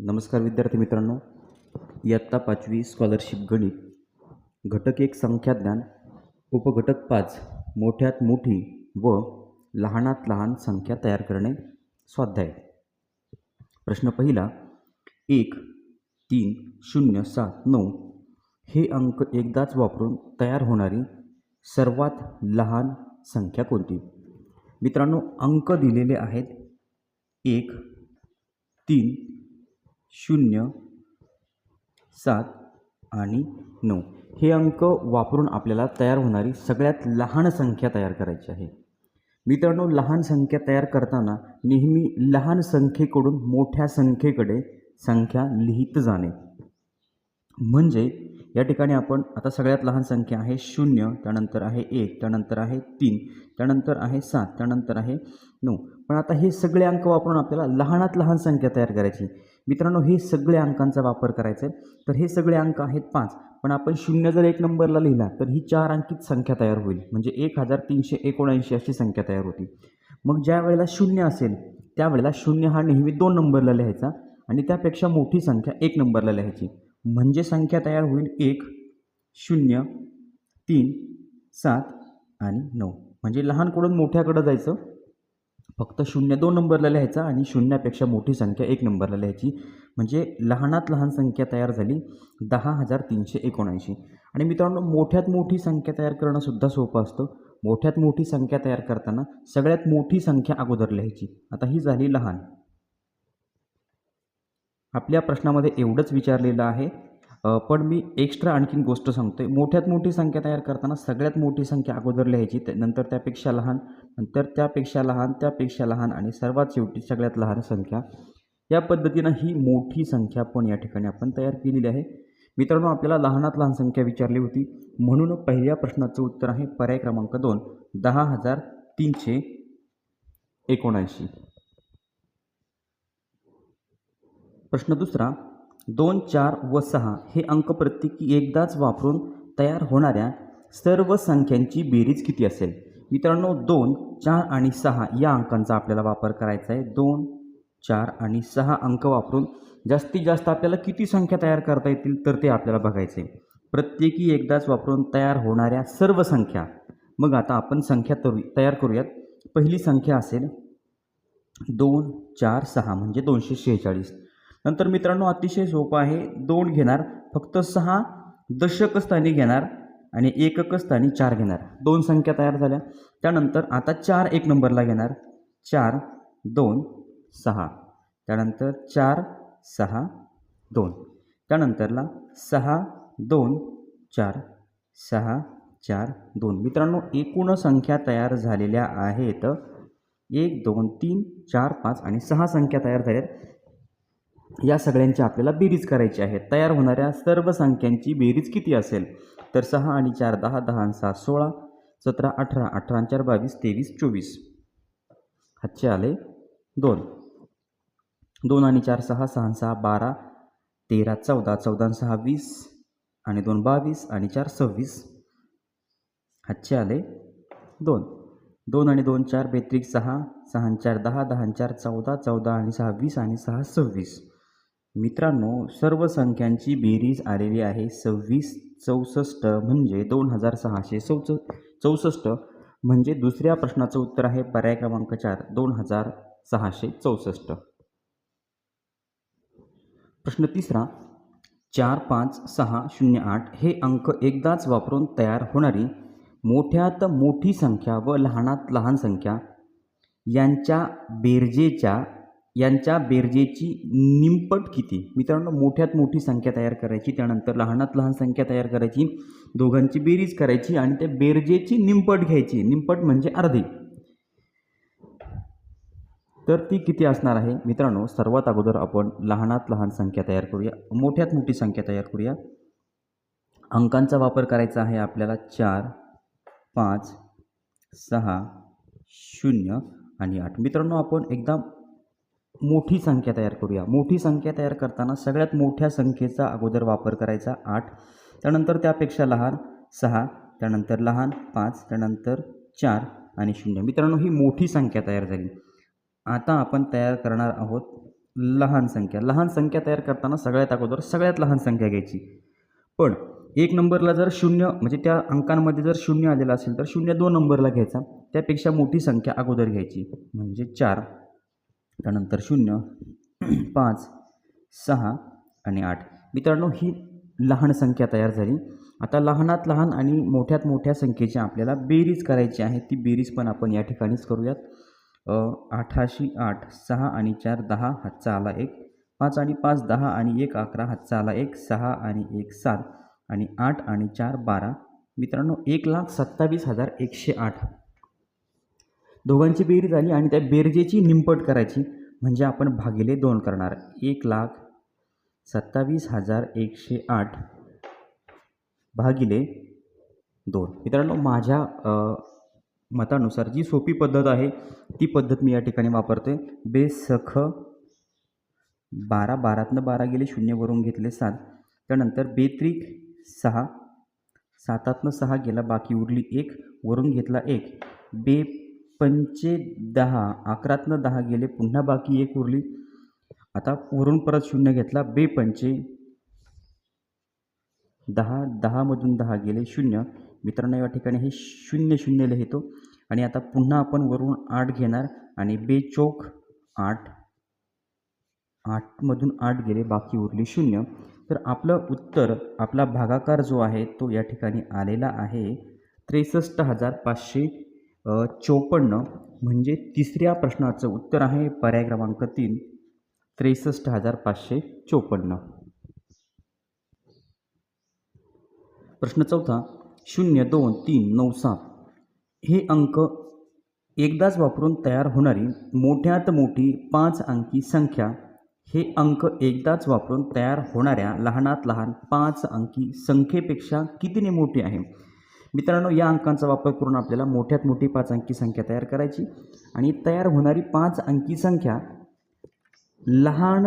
नमस्कार विद्यार्थी मित्रांनो. इयत्ता पाचवी स्कॉलरशिप गणित. घटक एक संख्याज्ञान उपघटक पाच मोठ्यात मोठी व लहानात लहान संख्या तयार करणे स्वाध्याय. प्रश्न पहिला एक तीन शून्य सात नऊ हे अंक एकदाच वापरून तयार होणारी सर्वात लहान संख्या कोणती? मित्रांनो अंक दिलेले आहेत एक तीन शून्य सात आणि नऊ. हे अंक वापरून आपल्याला तयार होणारी सगळ्यात लहान संख्या तयार करायची आहे. मित्रांनो लहान संख्या तयार करताना नेहमी लहान संख्येकडून मोठ्या संख्येकडे संख्या लिहित जाणे. म्हणजे या ठिकाणी आपण आता सगळ्यात लहान संख्या आहे शून्य त्यानंतर आहे एक त्यानंतर आहे तीन त्यानंतर आहे सात त्यानंतर आहे नऊ. पण आता हे सगळे अंक वापरून आपल्याला लहानात लहान संख्या तयार करायची मित्रांनो हे सगळ्या अंकांचा वापर करायचा आहे. तर हे सगळे अंक आहेत पाच. पण आपण शून्य जर एक नंबरला लिहिला तर ही चार अंकित संख्या तयार होईल. म्हणजे एक हजार तीनशे एकोणऐंशी अशी संख्या तयार होती. मग ज्या वेळेला शून्य असेल त्यावेळेला शून्य हा नेहमी दोन नंबरला लिहायचा आणि त्यापेक्षा मोठी संख्या एक नंबरला लिहायची. म्हणजे संख्या तयार होईल एक शून्य तीन सात आणि नऊ. म्हणजे लहानकडून मोठ्याकडं जायचं. फक्त शून्य दोन नंबरला लिहायचा आणि शून्यापेक्षा मोठी संख्या एक नंबरला लिहायची. म्हणजे लहानात लहान संख्या तयार झाली दहा हजार तीनशे एकोणऐंशी. आणि मित्रांनो मोठ्यात मोठी संख्या तयार करणंसुद्धा सोपं असतं. मोठ्यात मोठी संख्या तयार करताना सगळ्यात मोठी संख्या अगोदर लिहायची. आता ही झाली लहान. आपल्या प्रश्नामध्ये एवढंच विचारलेलं आहे. पण मी एक्स्ट्रा आणखीन गोष्ट सांगतो आहे मोठ्यात मोठी संख्या तयार करताना सगळ्यात मोठी संख्या अगोदर लिहायची नंतर त्यापेक्षा लहान नंतर त्यापेक्षा लहान त्यापेक्षा लहान आणि सर्वात शेवटी सगळ्यात लहान संख्या. या पद्धतीनं ही मोठी संख्या पण या ठिकाणी आपण तयार केलेली आहे. मित्रांनो आपल्याला लहानात लहान संख्या विचारली होती. म्हणून पहिल्या प्रश्नाचं उत्तर आहे पर्याय क्रमांक दोन दहा हजार तीनशे एकोणऐंशी. प्रश्न दुसरा दोन चार व सहा हे अंक प्रत्येकी एकदाच वापरून तयार होणाऱ्या सर्व संख्यांची बेरीज किती असेल? मित्रांनो दोन चार आणि सहा या अंकांचा आपल्याला वापर करायचा आहे. दोन चार आणि सहा अंक वापरून जास्तीत जास्त आपल्याला किती संख्या तयार करता येतील तर ते आपल्याला बघायचे प्रत्येकी एकदाच वापरून तयार होणाऱ्या सर्व संख्या. मग आता आपण संख्या तरू तयार करूयात. पहिली संख्या असेल दोन चार सहा म्हणजे दोनशे शेहेचाळीस. नंतर मित्रांनो अतिशय सोपं आहे. दोन घेणार फक्त सहा दशक स्थानी घेणार आणि एकक स्थानी चार घेणार. दोन संख्या तयार झाल्या. त्यानंतर आता चार एक नंबरला घेणार. चार दोन सहा. त्यानंतर चार सहा दोन. त्यानंतरला सहा दोन चार सहा चार दोन. मित्रांनो एकूण संख्या तयार झालेल्या आहेत. एक दोन तीन चार पाच आणि सहा संख्या तयार झाल्या आहेत या सगळ्यांची आपल्याला बेरीज करायची आहे. तयार होणाऱ्या सर्व संख्यांची बेरीज किती असेल? तर सहा आणि चार दहा दहा आणि सहा सोळा सतरा अठरा अठरा चार बावीस तेवीस चोवीस. हातचे आले दोन. दोन आणि चार सहा सहा सहा बारा तेरा चौदा चौदा सहा वीस आणि दोन बावीस आणि चार सव्वीस. हातचे आले दोन. दोन आणि दोन चार बेत्रिक सहा सहा चार दहा दहा चार चौदा चौदा आणि सहा वीस आणि सहा सव्वीस. मित्रांनो सर्व संख्यांची बेरीज आलेली आहे. सव्वीस चौसष्ट म्हणजे दोन हजार सहाशे चौच चौसष्ट म्हणजे दुसऱ्या प्रश्नाचं उत्तर आहे पर्याय क्रमांक चार दोन हजार सहाशे चौसष्ट. प्रश्न तिसरा चार पाच सहा शून्य आठ हे अंक एकदाच वापरून तयार होणारी मोठ्यात मोठी संख्या व लहानात लहान संख्या यांच्या बेरजेच्या यांच्या बेरजेची निमपट किती? मित्रांनो मोठ्यात मोठी संख्या तयार करायची त्यानंतर लहानात लहान संख्या तयार करायची दोघांची बेरीज करायची आणि त्या बेरजेची निमपट घ्यायची. निमपट म्हणजे अर्धी. तर ती किती असणार आहे? मित्रांनो सर्वात अगोदर आपण लहानात लहान संख्या तयार करूया मोठ्यात मोठी संख्या तयार करूया. अंकांचा वापर करायचा आहे आपल्याला चार पाच सहा शून्य आणि आठ. मित्रांनो आपण एकदा मोठी संख्या तयार करूया. मोठी संख्या तयार करताना सगळ्यात मोठ्या संख्येचा अगोदर वापर करायचा आठ त्यानंतर त्यापेक्षा लहान सहा त्यानंतर लहान पाच त्यानंतर चार आणि शून्य. मित्रांनो ही मोठी संख्या तयार झाली. आता आपण तयार करणार आहोत लहान संख्या. लहान संख्या तयार करताना सगळ्यात अगोदर सगळ्यात लहान संख्या घ्यायची. पण एक नंबरला जर शून्य म्हणजे त्या अंकांमध्ये जर शून्य आलेलं असेल तर शून्य दोन नंबरला घ्यायचा. त्यापेक्षा मोठी संख्या अगोदर घ्यायची. म्हणजे चार. त्यानंतर शून्य पाच सहा आणि आठ. मित्रांनो ही लहान संख्या तयार झाली. आता लहानात लहान आणि मोठ्यात मोठ्या संख्येची आपल्याला बेरीज करायची आहे. ती बेरीज पण आपण या ठिकाणीच करूयात. अठराशी आठाशी आठ सहा आणि चार दहा हातचा आला एक. पाच आणि पाच दहा आणि एक अकरा हातचा आला एक सहा आणि एक सात आणि आठ आणि चार बारा. मित्रांनो एक लाख सत्तावीस हजार एकशे आठ. दोघांची बेरीज झाली आणि त्या बेरजेची निंपट करायची. म्हणजे आपण भागिले दोन करणार. एक लाख सत्तावीस हजार एकशे आठ भागिले दोन. मित्रांनो माझ्या मतानुसार जी सोपी पद्धत आहे ती पद्धत मी या ठिकाणी वापरते बेसख बारा बारातनं बारा गेले शून्यवरून घेतले सात. त्यानंतर बेत्रिक सहा सातातनं सहा गेला बाकी उरली एक वरून घेतला एक. बे पंचे दहा अकरातनं दहा गेले पुन्हा बाकी एक उरली. आता वरून परत शून्य घेतला बे पंचे. दहा दहामधून दहा गेले शून्य. मित्रांनो या ठिकाणी हे शून्य शून्य लिहितो. आणि आता पुन्हा आपण वरून आठ घेणार आणि बे चौक आठ. आठमधून आठ गेले बाकी उरली शून्य. तर आपलं उत्तर आपला भागाकार जो आहे तो या ठिकाणी आलेला आहे. त्रेसष्ट हजार पाचशे चोपन्न म्हणजे तिसऱ्या प्रश्नाचं उत्तर आहे पर्याय क्रमांक तीन त्रेसष्ट हजार पाचशे चोपन्न. प्रश्न चौथा शून्य दोन तीन नऊ सात. हे अंक एकदाच वापरून तयार होणारी मोठ्यात मोठी पाच अंकी संख्या हे अंक एकदाच वापरून तयार होणाऱ्या लहानात लहान पाच अंकी संख्येपेक्षा कितीने मोठी आहे? मित्रांनो या अंकांचा वापर करून आपल्याला मोठ्यात मोठी पाच अंकी संख्या तयार करायची आणि तयार होणारी पाच अंकी संख्या लहान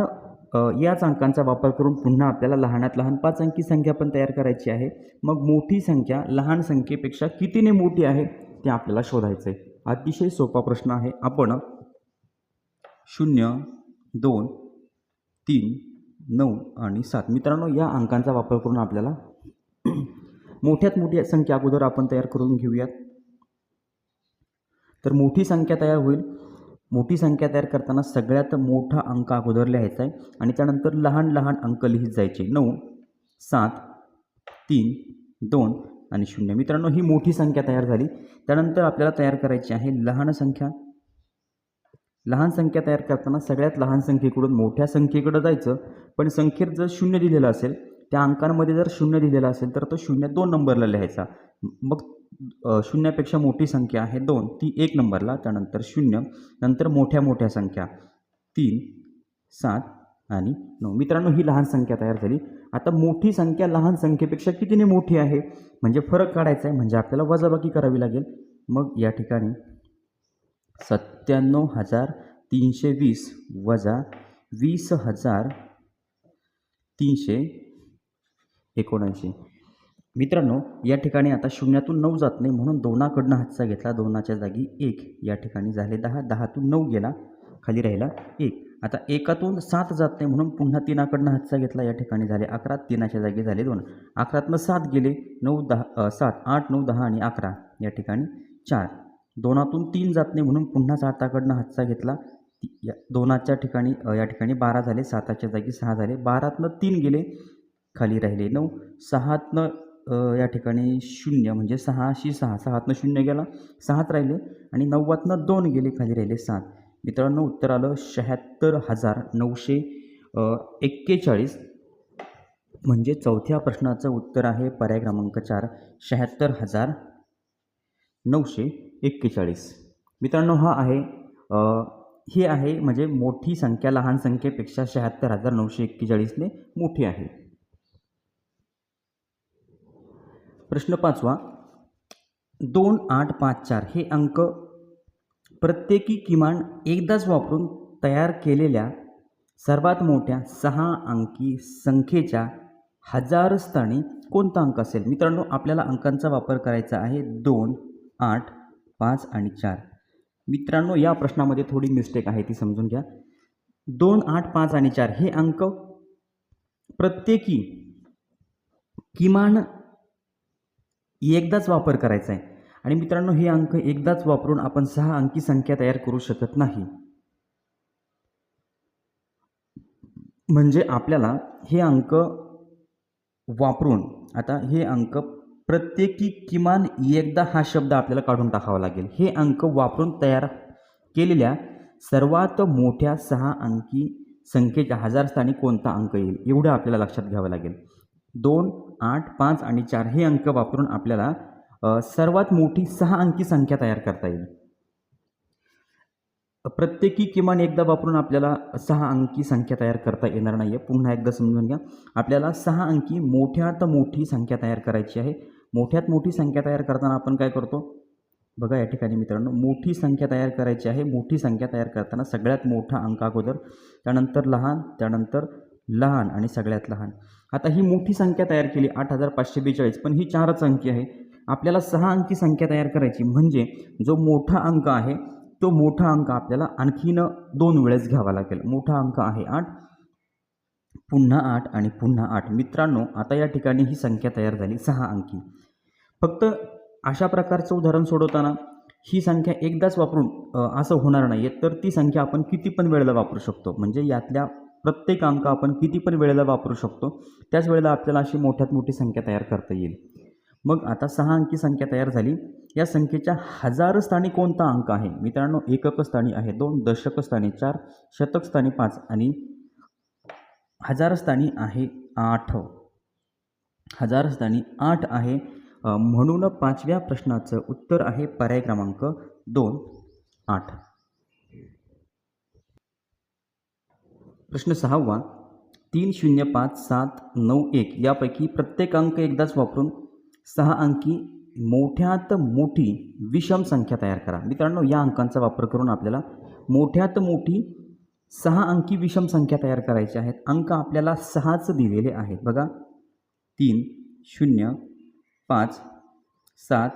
याच अंकांचा वापर करून पुन्हा आपल्याला लहानात लहान पाच अंकी संख्या पण तयार करायची आहे. मग मोठी संख्या लहान संख्येपेक्षा कितीने मोठी आहे ते आपल्याला शोधायचं आहे. अतिशय सोपा प्रश्न आहे. आपण शून्य दोन तीन नऊ आणि सात मित्रांनो या अंकांचा वापर करून आपल्याला मोठ्यात मोठी संख्या अगोदर आपण तयार करून घेऊयात. तर मोठी संख्या तयार होईल. मोठी संख्या तयार करताना सगळ्यात मोठा अंक अगोदर लिहायचा आहे आणि त्यानंतर लहान लहान अंक लिहित जायचे. नऊ सात तीन दोन आणि शून्य. मित्रांनो ही मोठी संख्या तयार झाली. त्यानंतर आपल्याला तयार करायची आहे लहान संख्या. लहान संख्या तयार करताना सगळ्यात लहान संख्येकडून मोठ्या संख्येकडं जायचं. पण संख्येत जर शून्य दिलेलं असेल त्या अंकांमध्ये जर शून्य दिलेला असेल तर तो शून्य दोन नंबरला लिहायचा. मग शून्यापेक्षा मोठी संख्या आहे दोन ती एक नंबरला त्यानंतर शून्य नंतर मोठ्या मोठ्या संख्या तीन सात आणि नऊ. मित्रांनो ही लहान संख्या तयार झाली. आता मोठी संख्या लहान संख्येपेक्षा कितीने मोठी आहे? म्हणजे फरक काढायचा आहे म्हणजे आपल्याला वजाबाकी करावी लागेल. मग या ठिकाणी सत्त्याण्णव हजार तीनशे वीस वजा वीस हजार तीनशे एकोणऐंशी. मित्रांनो या ठिकाणी आता शून्यातून नऊ जात नाही म्हणून दोनाकडनं हातचा घेतला दोनाच्या जागी एक. या ठिकाणी झाले दहा दहातून नऊ गेला खाली राहिला एक. आता एकातून सात जात नाही म्हणून पुन्हा तीनाकडनं हातचा घेतला या ठिकाणी झाले अकरा तीनाच्या जागी झाले दोन. अकरातनं सात गेले नऊ दहा सात आठ नऊ दहा आणि अकरा. या ठिकाणी चार. दोनातून तीन जात नाही म्हणून पुन्हा साताकडनं हातचा घेतला या दोनाच्या ठिकाणी या ठिकाणी बारा झाले साताच्या जागी सहा झाले बारातनं तीन गेले खाली राहिले. नऊ सहातनं या ठिकाणी शून्य म्हणजे सहाशी सहा सहातनं शून्य गेला सहात राहिले आणि नव्वदनं दोन गेले खाली राहिले सात. मित्रांनो उत्तर आलं शहात्तर हजार नऊशे एक्केचाळीस. म्हणजे चौथ्या प्रश्नाचं उत्तर आहे पर्याय क्रमांक चार शहात्तर हजार नऊशे एक्केचाळीस. मित्रांनो हा आहे हे आहे म्हणजे मोठी संख्या लहान संख्येपेक्षा शहात्तर हजार नऊशे एक्केचाळीसने मोठी आहे. प्रश्न पाचवा. दोन आठ पाच चार हे अंक प्रत्येकी किमान एकदाच वापरून तयार केलेल्या सर्वात मोठ्या सहा अंकी संख्येच्या हजार स्थानी कोणता अंक असेल? मित्रांनो आपल्याला अंकांचा वापर करायचा आहे. दोन आठ पाच आणि चार. मित्रांनो या प्रश्नामध्ये थोडी मिस्टेक आहे ती समजून घ्या. दोन आठ पाच आणि चार हे अंक प्रत्येकी किमान एकदाच वापर करायचा आहे. आणि मित्रांनो हे अंक एकदाच वापरून आपण सहा अंकी संख्या तयार करू शकत नाही. म्हणजे आपल्याला हे अंक वापरून आता हे अंक प्रत्येकी किमान एकदा हा शब्द आपल्याला काढून टाकावा लागेल. हे अंक वापरून तयार केलेल्या सर्वात मोठ्या सहा अंकी संख्येच्या हजार स्थानी कोणता अंक येईल एवढं आपल्याला लक्षात घ्यावं लागेल. दोन आठ पाच आणि चार हे अंक वापरून आपल्याला सर्वात मोठी सहा अंकी संख्या तयार करता येईल. प्रत्येकी किमान एकदा वापरून आपल्याला सहा अंकी संख्या तयार करता येणार नाही आहे पुन्हा एकदा समजून घ्या. आपल्याला सहा अंकी मोठ्यात मोठी संख्या तयार करायची आहे. मोठ्यात मोठी संख्या तयार करताना आपण काय करतो? बघा या ठिकाणी मित्रांनो मोठी संख्या तयार करायची आहे. मोठी संख्या तयार करताना सगळ्यात मोठा अंक अगोदर त्यानंतर लहान त्यानंतर लहान आणि सगळ्यात लहान. आता ही मोठी संख्या तयार केली आठ हजार पाचशे बेचाळीस पण ही चारच अंकी आहे. आपल्याला सहा अंकी संख्या तयार करायची म्हणजे जो मोठा अंक आहे तो मोठा अंक आपल्याला आणखीन दोन वेळेस घ्यावा लागेल. मोठा अंक आहे आठ पुन्हा आठ आणि पुन्हा आठ. मित्रांनो आता या ठिकाणी ही संख्या तयार झाली सहा अंकी. फक्त अशा प्रकारचं उदाहरण सोडवताना ही संख्या एकदाच वापरून असं होणार नाही आहे तर ती संख्या आपण किती पण वेळेला वापरू शकतो? म्हणजे यातल्या प्रत्येक अंक आपण किती पण वेळेला वापरू शकतो त्याच वेळेला आपल्याला अशी मोठ्यात मोठी संख्या तयार करता येईल. मग आता सहा अंकी संख्या तयार झाली. या संख्येच्या हजार स्थानी कोणता अंक आहे? मित्रांनो एकक स्थानी आहे दोन दशक स्थानी चार शतक स्थानी पाच आणि हजार स्थानी आहे आठ. हजार स्थानी आठ आहे म्हणून पाचव्या प्रश्नाचं उत्तर आहे पर्याय क्रमांक दोन आठ. प्रश्न सहावा तीन शून्य पाच सात नऊ एक यापैकी प्रत्येक अंक एकदाच वापरून सहा अंकी मोठ्यात मोठी विषम संख्या तयार करा. मित्रांनो या अंकांचा वापर करून आपल्याला मोठ्यात मोठी सहा अंकी विषम संख्या तयार करायची आहेत. अंक आपल्याला सहाच दिलेले आहेत. बघा तीन शून्य पाच सात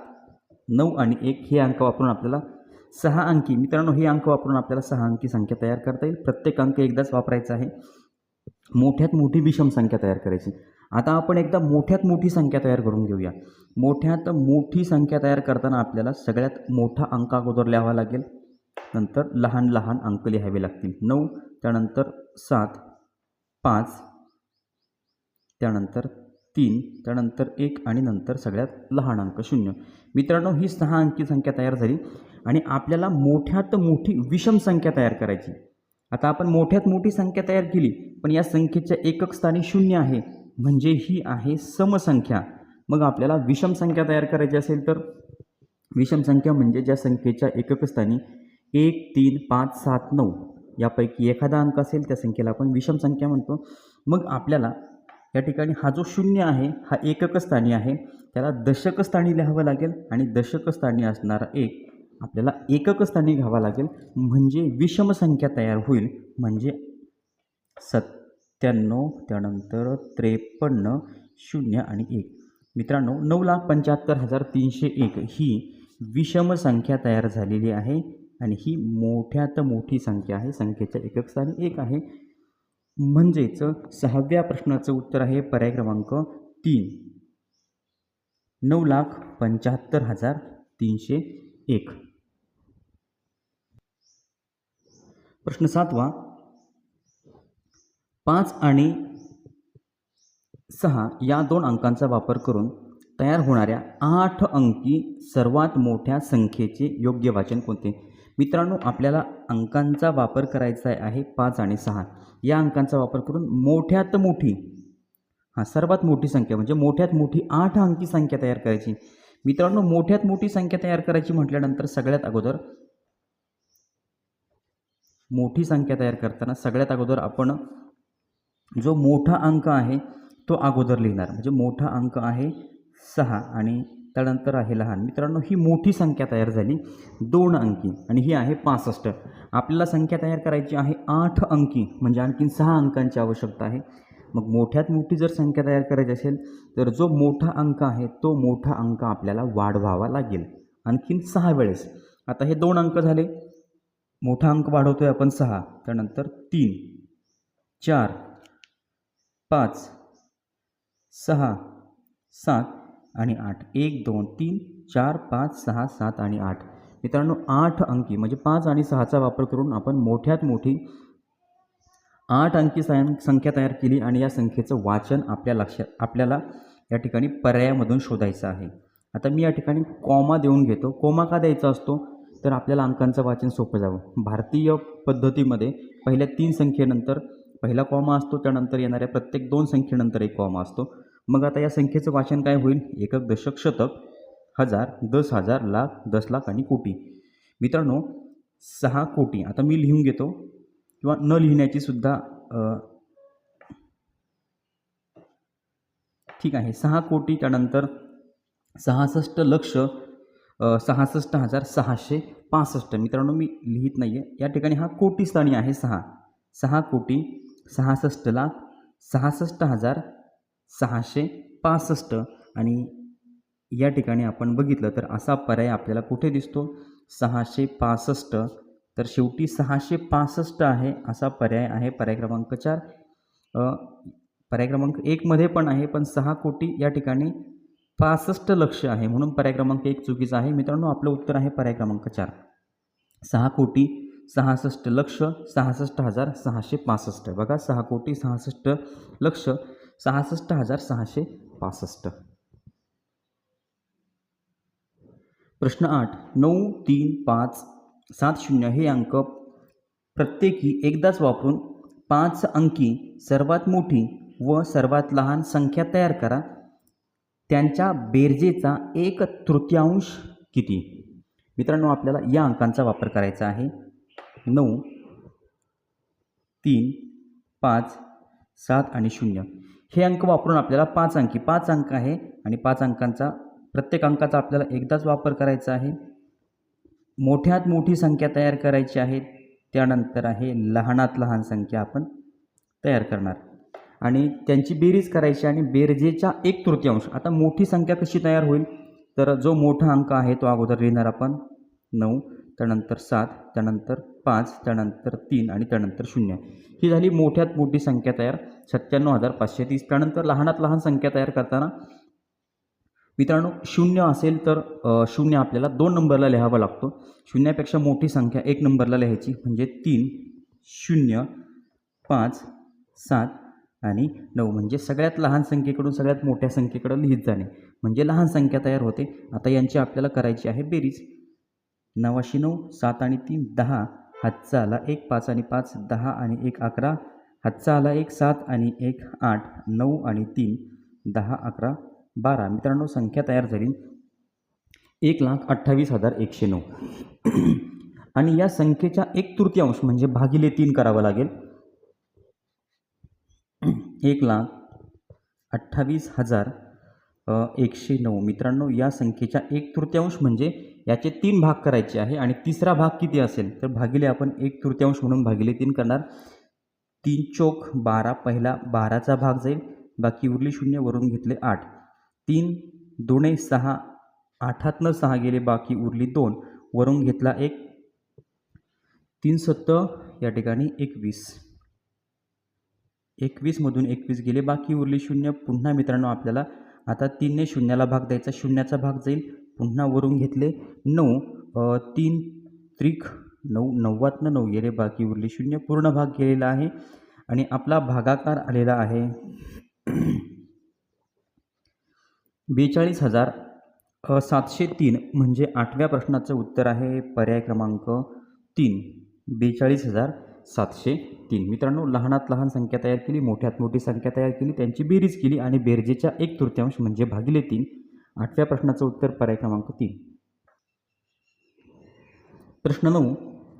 नऊ आणि एक हे अंक वापरून आपल्याला सहा अंकी. मित्रांनो हे अंक वापरून आपल्याला सहा अंकी संख्या तयार करता येईल. प्रत्येक अंक एकदाच वापरायचा आहे. मोठ्यात मोठी विषम संख्या तयार करायची. आता आपण एकदा मोठ्यात मोठी संख्या तयार करून घेऊया. मोठ्यात मोठी संख्या तयार करताना आपल्याला सगळ्यात मोठा अंक अगोदर लिहावा लागेल. नंतर लहान लहान अंक लिहावे लागतील. नऊ त्यानंतर सात पाच त्यानंतर तीन त्यानंतर एक आणि नंतर सगळ्यात लहान अंक शून्य. मित्रांनो ही सहा अंकी संख्या तयार झाली. आणि आपल्याला मोठ्यात मोठी विषम संख्या तयार करायची. आता आपण मोठ्यात मोठी संख्या तयार केली पण या संख्येच्या एकक स्थानी शून्य आहे म्हणजे ही आहे समसंख्या. मग आपल्याला विषम संख्या तयार करायची असेल तर? विषम संख्या म्हणजे ज्या संख्येच्या एकक स्थानी एक तीन पाच सात नऊ यापैकी एखादा अंक असेल त्या संख्येला आपण विषम संख्या म्हणतो. मग आपल्याला या ठिकाणी हा जो शून्य आहे हा एकक स्थानी आहे त्याला दशकस्थानी लिहावं लागेल आणि दशकस्थानी असणारा एक आपल्याला एकक स्थानी घ्यावा लागेल. म्हणजे विषम संख्या तयार होईल. म्हणजे सत्त्याण्णव त्यानंतर त्रेपन्न शून्य आणि एक. मित्रांनो नऊ लाख पंच्याहत्तर हजार तीनशे एक ही विषम संख्या तयार झालेली आहे आणि ही मोठ्यात मोठी संख्या आहे. संख्येच्या एकक स्थानी एक आहे. म्हणजेच सहाव्या प्रश्नाचं उत्तर आहे पर्याय क्रमांक तीन. नऊ लाख पंच्याहत्तर हजार तीनशे एक. प्रश्न सातवा. पाच आणि सहा या दोन अंकांचा वापर करून तयार होणाऱ्या आठ अंकी सर्वात मोठ्या संख्येचे योग्य वाचन कोणते? मित्रांनो आपल्याला अंकांचा वापर करायचा आहे पाच आणि सहा. या अंकांचा वापर करून मोठ्यात मोठी हां सर्वात मोठी संख्या म्हणजे मोठ्यात मोठी आठ अंकी संख्या तयार करायची. मित्रांनो मोठ्यात मोठी संख्या तयार करायची म्हटल्यानंतर सगळ्यात अगोदर मोठी संख्या तयार करताना सगळ्यात अगोदर आपण जो मोठा अंक आहे तो अगोदर लिहिणार. म्हणजे मोठा अंक आहे सहा आणि त्यानंतर आहे लहान. मित्रांनो ही मोठी संख्या तयार झाली दोन अंकी आणि ही आहे पासष्ट. आपल्याला संख्या तयार करायची आहे आठ अंकी म्हणजे आणखीन सहा अंकांची आवश्यकता आहे. मग मोठ्यात मोठी जर संख्या तयार करायची असेल तर जो मोठा अंक आहे तो मोठा अंक आपल्याला वाढवावा लागेल. आणखीन सहा वेळेस. आता हे दोन अंक झाले. मोठा अंक वाढवतो आहे आपण सहा त्यानंतर तीन चार पाच सहा सात आणि आठ. एक दोन तीन चार पाच सहा सात आणि आठ. मित्रांनो आठ अंकी म्हणजे पाच आणि सहाचा वापर करून आपण मोठ्यात मोठी आठ अंकी संख्या तयार केली आणि या संख्येचं वाचन आपल्या लक्षात आपल्याला या ठिकाणी पर्यायामधून शोधायचं आहे. आता मी या ठिकाणी कॉमा देऊन घेतो. कॉमा का द्यायचा असतो? तर आपल्याला अंकांचं वाचन सोपं जावं. भारतीय पद्धतीमध्ये पहिल्या तीन संख्येनंतर पहिला कॉमा असतो त्यानंतर येणाऱ्या प्रत्येक दोन संख्येनंतर एक कॉमा असतो. मग आता या संख्येचं वाचन काय होईल? एकक दशक शतक हजार दस हजार लाख दस लाख आणि कोटी. मित्रांनो सहा कोटी. आता मी लिहून घेतो. किंवा न लिहिण्याची सुद्धा ठीक आहे. सहा कोटी त्यानंतर सहासष्ट लक्ष सहासष्ट हजार सहाशे पासष्ट. मित्रांनो मी लिहित नाही आहे या ठिकाणी हा कोटी स्थानी आहे सहा. सहा कोटी सहासष्ट लाख सहासष्ट हजार सहाशे पासष्ट. आणि या ठिकाणी आपण बघितलं तर असा पर्याय आपल्याला कुठे दिसतो? सहाशे पासष्ट. तर शेवटी सहाशे पासष्ट आहे असा पर्याय आहे पर्याय क्रमांक चार. पर्याय क्रमांक एकमध्ये पण आहे पण सहा कोटी या ठिकाणी पासष्ट लक्ष आहे. म्हणून पर्याय क्रमांक एक चुकीचा आहे. मित्रांनो आपलं उत्तर आहे पर्याय क्रमांक चार. सहा कोटी सहासष्ट लक्ष सहासष्ट हजार सहाशे पासष्ट. बघा सहा कोटी सहासष्ट लक्ष सहासष्ट हजार सहाशे पासष्ट. प्रश्न आठ. नऊ तीन पाच सात शून्य हे अंक प्रत्येकी एकदाच वापरून पाच अंकी सर्वात मोठी व सर्वात लहान संख्या तयार करा. त्यांच्या बेरजेचा एक तृतीयांश किती? मित्रांनो आपल्याला या अंकांचा वापर करायचा आहे. नऊ तीन पाच सात आणि शून्य. हे अंक वापरून आपल्याला पाच अंकी पाच अंक आहे आणि पाच अंकांचा प्रत्येक अंकाचा आपल्याला एकदाच वापर करायचा आहे. मोठ्यात मोठी संख्या तयार करायची आहे. त्यानंतर आहे लहानात लहान संख्या आपण तयार करणार. आणि त्यांची बेरीज करायची आणि बेरजेच्या एक तृतीयांश आता मोठी संख्या कशी तयार होईल? तर जो मोठा अंक आहे तो अगोदर लिहिणार आपण. नऊ त्यानंतर सात त्यानंतर पाच त्यानंतर तीन आणि त्यानंतर शून्य. ही झाली मोठ्यात मोठी संख्या तयार. सत्त्याण्णव हजार पाचशे तीस. त्यानंतर लहानात लहान संख्या तयार करताना मित्रांनो शून्य असेल तर शून्य आपल्याला दोन नंबरला लिहावा लागतो. शून्यापेक्षा मोठी संख्या एक नंबरला लिहायची. म्हणजे तीन शून्य पाच सात आणि नऊ म्हणजे सगळ्यात लहान संख्येकडून सगळ्यात मोठ्या संख्येकडं लिहित जाणे. म्हणजे लहान संख्या तयार होते. आता यांची आपल्याला करायची आहे बेरीज. नवाशी नऊ सात आणि तीन दहा. हातचा आला एक पाच आणि पाच दहा आणि एक अकरा. हातचा आला एक सात आणि एक आठ. नऊ आणि तीन दहा अकरा बारा. मित्रांनो संख्या तयार झाली. एक लाख अठ्ठावीस हजार एकशे नऊ. आणि या संख्येच्या एक तृतीयांश म्हणजे भागिले तीन करावं लागेल. एक लाख अठ्ठावीस हजार एकशे नऊ. मित्रांनो या संख्येच्या एक तृतीयांश म्हणजे याचे तीन भाग करायचे आहे आणि तिसरा भाग किती असेल तर भागिले आपण एक तृतीयांश म्हणून भागिले तीन करणार. तीन चोक बारा पहिला बाराचा भाग जाईल. बाकी उरली शून्य वरून घेतले आठ. तीन दोने सहा आठातनं सहा गेले बाकी उरली दोन. वरून घेतला एक. तीन सत्त या ठिकाणी एकवीस. एकवीसमधून एकवीस गेले बाकी उरली शून्य. पुन्हा मित्रांनो आपल्याला आता तीनने शून्याला भाग द्यायचा. शून्याचा भाग जाईल. पुन्हा वरून घेतले नऊ. तीन त्रिक नऊ नव्वदनं नऊ गेले बाकी उरली शून्य. पूर्ण भाग गेलेला आहे. आणि आपला भागाकार आलेला आहे. बेचाळीस हजार सातशे तीन म्हणजे आठव्या प्रश्नाचं उत्तर आहे. पर्याय क्रमांक तीन. बेचाळीस हजार सातशे तीन. मित्रांनो लहानात लहान संख्या तयार केली मोठ्यात मोठी संख्या तयार केली त्यांची बेरीज केली आणि बेरजेच्या एक तृतीयांश म्हणजे भागिले तीन. आठव्या प्रश्नाचं उत्तर पर्याय क्रमांक तीन. प्रश्न नऊ.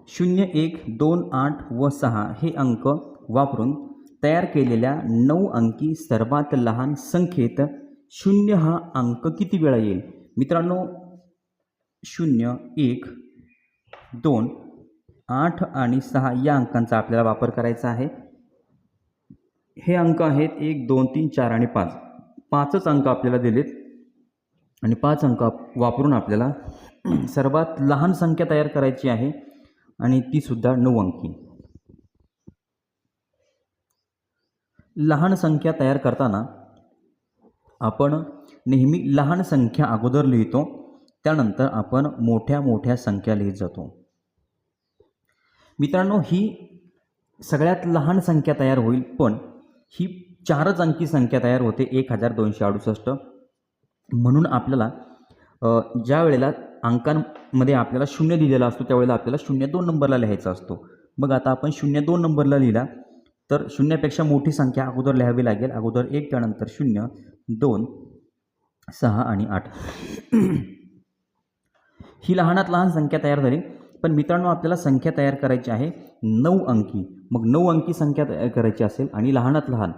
शून्य एक दोन आठ व सहा हे अंक वापरून तयार केलेल्या नऊ अंकी सर्वात लहान संख्येत शून्य हा अंक किती वेळा येईल? मित्रांनो शून्य एक दोन आठ आणि सहा या अंकांचा आपल्याला वापर करायचा आहे. हे अंक आहेत एक दोन तीन चार आणि पाच. पाचच अंक आपल्याला दिलेत. आणि पाच अंक वापरून आपल्याला सर्वात लहान संख्या तयार करायची आहे. आणि तीसुद्धा नऊ अंकी. लहान संख्या तयार करताना आपण नेहमी लहान संख्या अगोदर लिहितो. त्यानंतर आपण मोठ्या मोठ्या संख्या लिहित जातो. मित्रांनो ही सगळ्यात लहान संख्या तयार होईल पण ही चारच अंकी संख्या तयार होते एक हजार दोनशे अडुसष्ट. म्हणून आपल्याला ज्या वेळेला अंकांमध्ये आपल्याला शून्य दिलेला असतो त्यावेळेला आपल्याला शून्य दोन नंबरला लिहायचा असतो. मग आता आपण शून्य दोन नंबरला लिहिला तर शून्यापेक्षा मोठी संख्या अगोदर लिहावी लागेल. अगोदर एक त्यानंतर शून्य दोन सहा आणि आठ. ही लहानात लहान संख्या तयार झाली. पण मित्रांनो आपल्याला संख्या तयार करायची आहे नऊ अंकी. मग नऊ अंकी संख्या तयार करायची असेल आणि लहानात लहान.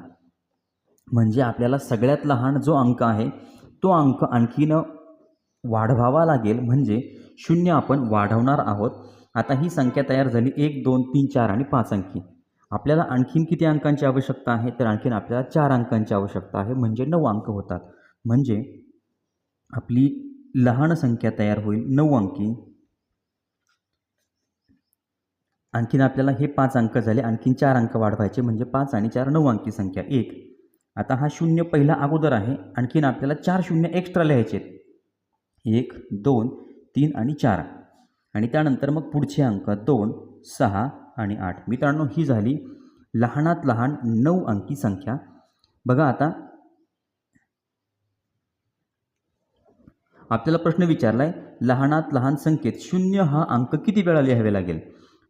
म्हणजे आपल्याला सगळ्यात लहान जो अंक आहे तो अंक आणखीन वाढवावा लागेल. म्हणजे शून्य आपण वाढवणार आहोत. आता ही संख्या तयार झाली एक दोन तीन चार आणि पाच अंकी. आपल्याला आणखीन किती अंकांची आवश्यकता आहे? तर आणखीन आपल्याला चार अंकांची आवश्यकता आहे. म्हणजे नऊ अंक होतात. म्हणजे आपली लहान संख्या तयार होईल नऊ अंकी. आणखीन आपल्याला हे पाच अंक झाले. आणखीन चार अंक वाढवायचे म्हणजे पाच आणि चार नऊ अंकी संख्या एक. आता हा शून्य पहिला अगोदर आहे. आणखीन आपल्याला चार शून्य एक्स्ट्रा लिहायचे आहेत. एक दोन तीन आणि चार. आणि त्यानंतर मग पुढचे अंक दोन सहा आणि आठ. मित्रांनो ही झाली लहानात लहान नऊ अंकी संख्या. बघा आता. आपल्याला प्रश्न विचारला आहे लहानात लहान संख्येत शून्य हा अंक किती वेळा लिहावे लागेल?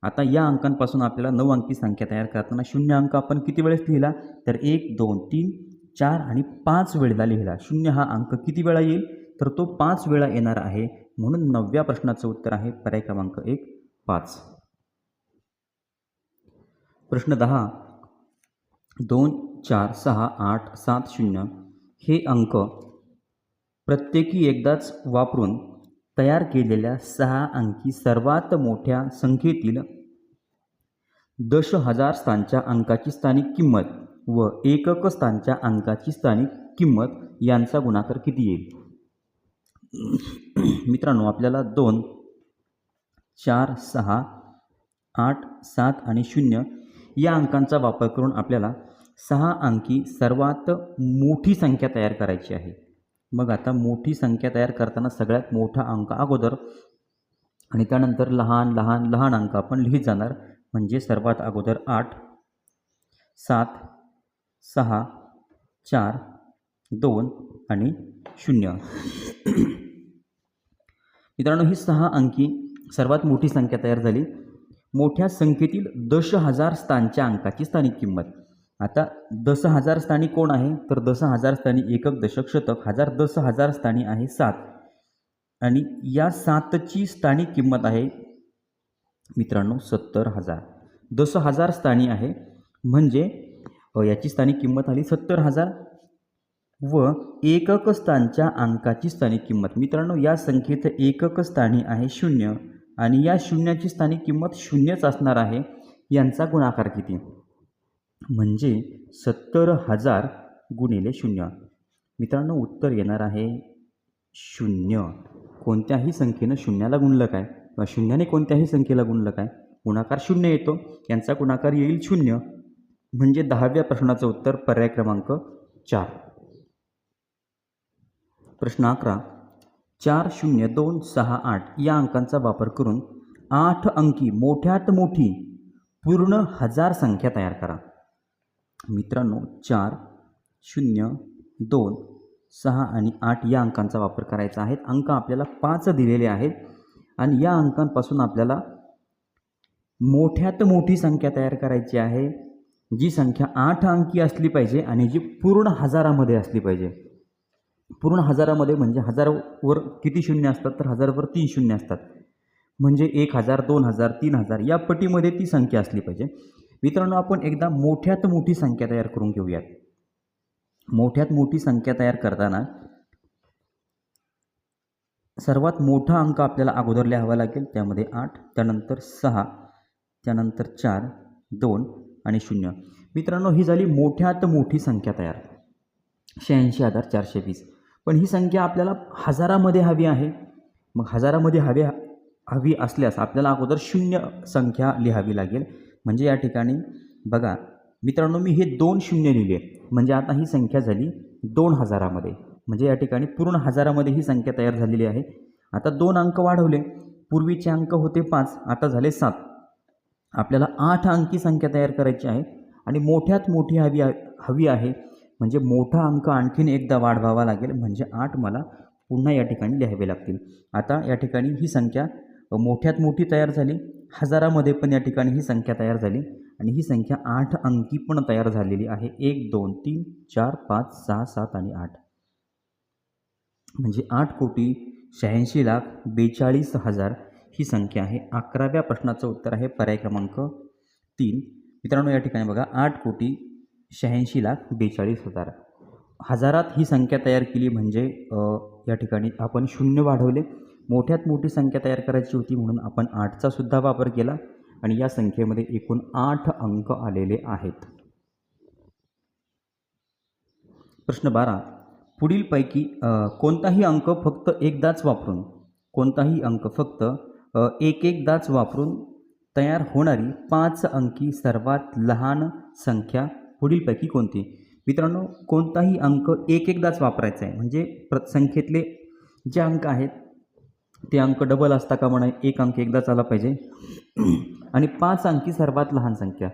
आता या अंकांपासून आपल्याला नऊ अंकी संख्या तयार करताना शून्य अंक आपण किती वेळेस लिहिला? तर एक दोन तीन चार आणि पाच वेळेला लिहिला. शून्य हा अंक किती वेळा येईल? तर तो पाच वेळा येणार आहे म्हणून नवव्या प्रश्नाचं उत्तर आहे पर्याय क्रमांक एक पाच. प्रश्न दहा. दोन चार सहा आठ सात शून्य हे अंक प्रत्येकी एकदाच वापरून तयार केलेल्या सहा अंकी सर्वात मोठ्या संख्येतील दश हजार स्थानच्या अंकाची स्थानिक किंमत व एकक स्थानच्या अंकाची स्थानिक किंमत यांचा गुणाकार किती येईल? मित्रांनो आपल्याला दोन चार सहा आठ सात आणि शून्य या अंकांचा वापर करून आपल्याला सहा अंकी सर्वात मोठी संख्या तयार करायची आहे. मग आता मोठी संख्या तयार करताना सगळ्यात मोठा अंक अगोदर आणि त्यानंतर लहान लहान लहान अंक आपण लिहित जाणार. म्हणजे सर्वात अगोदर आठ सात सहा चार दोन आणि शून्य. मित्रांनो ही सहा अंकी सर्वात मोठी संख्या तयार झाली. मोठ्या संख्येतील दश हजार स्थानच्या अंकाची स्थानिक किंमत. आता दस हजार स्थानी कोण आहे? तर दस हजार स्थानी एकक दशक शतक हजार दस हजार स्थानी आहे सात. आणि या सातची स्थानिक किंमत आहे मित्रांनो सत्तर हजार. दस हजार स्थानी आहे म्हणजे याची स्थानिक किंमत आली सत्तर हजार. व एकक स्थानच्या अंकाची स्थानिक किंमत. मित्रांनो या संख्येचं एकक स्थानी आहे शून्य. आणि या शून्याची स्थानिक किंमत शून्यच असणार आहे. यांचा गुणाकार किती? म्हणजे सत्तर हजार गुणिले शून्य. मित्रांनो उत्तर येणार आहे शून्य. कोणत्याही संख्येनं शून्याला गुणलं काय? किंवा शून्याने कोणत्याही संख्येला गुणलं काय? गुणाकार शून्य येतो. यांचा गुणाकार येईल शून्य. म्हणजे दहाव्या प्रश्नाचं उत्तर पर्याय क्रमांक चार. प्रश्न अकरा. चार शून्य दोन सहा आठ या अंकांचा वापर करून आठ अंकी मोठ्यात मोठी पूर्ण हजार संख्या तयार करा. मित्रांनो चार शून्य दोन सहा आणि आठ या अंकांचा वापर करायचा आहे. अंक आपल्याला पाच दिलेले आहेत आणि या अंकांपासून आपल्याला मोठ्यात मोठी संख्या तयार करायची आहे. जी संख्या आठ अंकी असली पाहिजे आणि जी पूर्ण हजारामध्ये असली पाहिजे. पूर्ण हजारामध्ये म्हणजे हजारवर किती शून्य असतात तर हजारवर तीन शून्य असतात. म्हणजे एक हजार दोन हजार तीन हजार या पटीमध्ये ती संख्या असली पाहिजे. मित्रांनो आपण एकदा मोठ्यात मोठी संख्या तयार करून घेऊयात. मोठ्यात मोठी संख्या तयार करताना सर्वात मोठा अंक आपल्याला अगोदर लिहावा लागेल. त्यामध्ये आठ त्यानंतर सहा त्यानंतर चार दोन आणि शून्य. मित्रांनो ही झाली मोठ्यात मोठी संख्या तयार. शहाऐंशी हजार चारशे वीस. पण ही संख्या आपल्याला हजारामध्ये हवी आहे. मग हजारामध्ये हवी हवी असल्यास आपल्याला अगोदर शून्य संख्या लिहावी लागेल. म्हणजे या ठिकाणी बघा मित्रांनो मी हे दोन शून्य लिहिले. म्हणजे आता ही संख्या झाली दोन हजारामध्ये. म्हणजे या ठिकाणी पूर्ण हजारामध्ये ही संख्या तयार झालेली आहे. आता दोन अंक वाढवले. पूर्वीचे अंक होते पाच आता झाले सात. आपल्याला आठ अंकी संख्या तयार करायची आहे आणि मोठ्यात मोठी हवी हवी आहे. म्हणजे मोठा अंक आणखीन एकदा वाढवावा लागेल. म्हणजे आठ मला पुन्हा या ठिकाणी लिहावे लागतील. आता या ठिकाणी ही संख्या मोठ्यात मोठी तयार झाली. हजारामध्ये पण या ठिकाणी ही संख्या तयार झाली. आणि ही संख्या आठ अंकी पण तयार झालेली आहे. एक दोन तीन चार पाच सहा सात आणि आठ. म्हणजे आठ कोटी शहाऐंशी लाख बेचाळीस हजार ही संख्या आहे. अकराव्या प्रश्नाचं उत्तर आहे पर्याय क्रमांक तीन. मित्रांनो या ठिकाणी बघा आठ कोटी शहाऐंशी लाख बेचाळीस हजार. हजारात ही संख्या तयार केली म्हणजे या ठिकाणी आपण शून्य वाढवले. मोठ्यात मोठी संख्या तयार करायची होती म्हणून आपण आठचा सुद्धा वापर केला आणि या संख्येमध्ये एकूण आठ अंक आलेले आहेत. प्रश्न बारा. पुढीलपैकी कोणताही अंक फक्त एकदाच वापरून कोणताही अंक फक्त एक एकदाच वापरून तयार होणारी पाच अंकी सर्वात लहान संख्या पुढीलपैकी कोणती? मित्रांनो कोणताही अंक एक एकदाच वापरायचा आहे. म्हणजे प्र संख्येतले जे अंक आहेत ते अंक डबल असता का म्हणा एक अंक एकदाच आला पाहिजे. आणि पाच अंकी सर्वात लहान संख्या.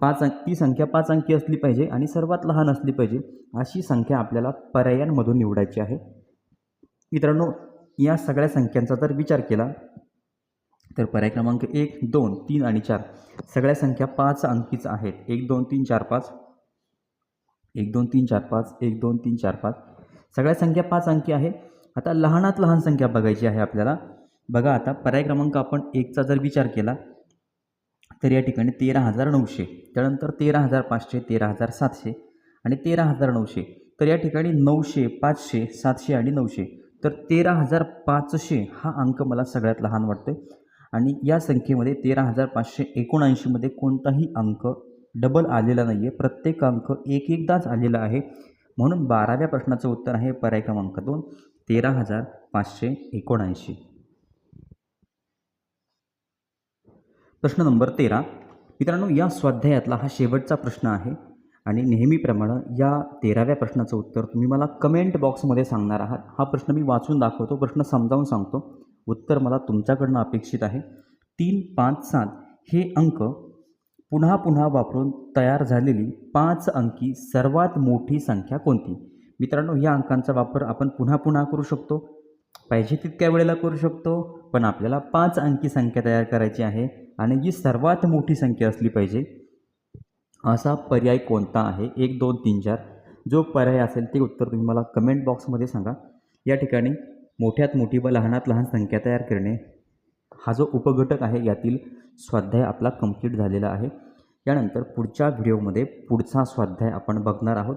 पाच अंक ती संख्या पाच अंकी असली पाहिजे आणि सर्वात लहान असली पाहिजे अशी संख्या आपल्याला पर्यायांमधून निवडायची आहे. मित्रांनो या सगळ्या संख्यांचा जर विचार केला तर पर्याय क्रमांक एक दोन तीन आणि चार सगळ्या संख्या पाच अंकीच आहेत. एक दोन तीन चार पाच. एक दोन तीन चार पाच. एक दोन तीन चार पाच. सगळ्या संख्या पाच अंकी आहे. आता लहानात लहान संख्या बघायची आहे आपल्याला. बघा आता पर्याय क्रमांक आपण एकचा जर विचार केला तर या ठिकाणी तेरा हजार नऊशे त्यानंतर तेरा हजार पाचशे तेरा हजार सातशे आणि तेरा हजार नऊशे. तर या ठिकाणी नऊशे पाचशे सातशे आणि नऊशे. तर तेरा हजार पाचशे हा अंक मला सगळ्यात लहान वाटतो आणि या संख्येमध्ये तेरा हजार पाचशे एकोणऐंशीमध्ये कोणताही अंक डबल आलेला नाही आहे प्रत्येक अंक एक एकदाच आलेला आहे. म्हणून बाराव्या प्रश्नाचं उत्तर आहे पर्याय क्रमांक दोन. तेरा हजार पाचशे एकोणऐंशी. प्रश्न नंबर तेरा. मित्रांनो या स्वाध्यायातला हा शेवटचा प्रश्न आहे आणि नेहमीप्रमाणे या तेराव्या प्रश्नाचं उत्तर तुम्ही मला कमेंट बॉक्समध्ये सांगणार आहात. हा प्रश्न मी वाचून दाखवतो प्रश्न समजावून सांगतो. उत्तर मला तुमच्याकडनं अपेक्षित आहे. तीन पाच सात हे अंक पुन्हा पुन्हा वापरून तयार झालेली पाच अंकी सर्वात मोठी संख्या कोणती? मित्रांनो या अंकांचा वापर आपण पुन्हा पुन्हा करू शकतो. पाहिजे तितक्या वेळेला करू शकतो पण आपल्याला पाच अंकी संख्या तयार करायची आहे आणि जी सर्वात मोठी संख्या असली पाहिजे असा पर्याय कोणता आहे? एक दोन तीन चार. जो पर्याय असेल ते उत्तर तुम्ही मला कमेंट बॉक्समध्ये सांगा. या ठिकाणी मोठ्यात मोठी व लहानात लहान संख्या तयार करणे हा जो उपघटक आहे यातील स्वाध्याय आपला कंप्लीट झालेला आहे. यानंतर पुढच्या व्हिडिओमध्ये पुढचा स्वाध्याय आपण बघणार आहोत.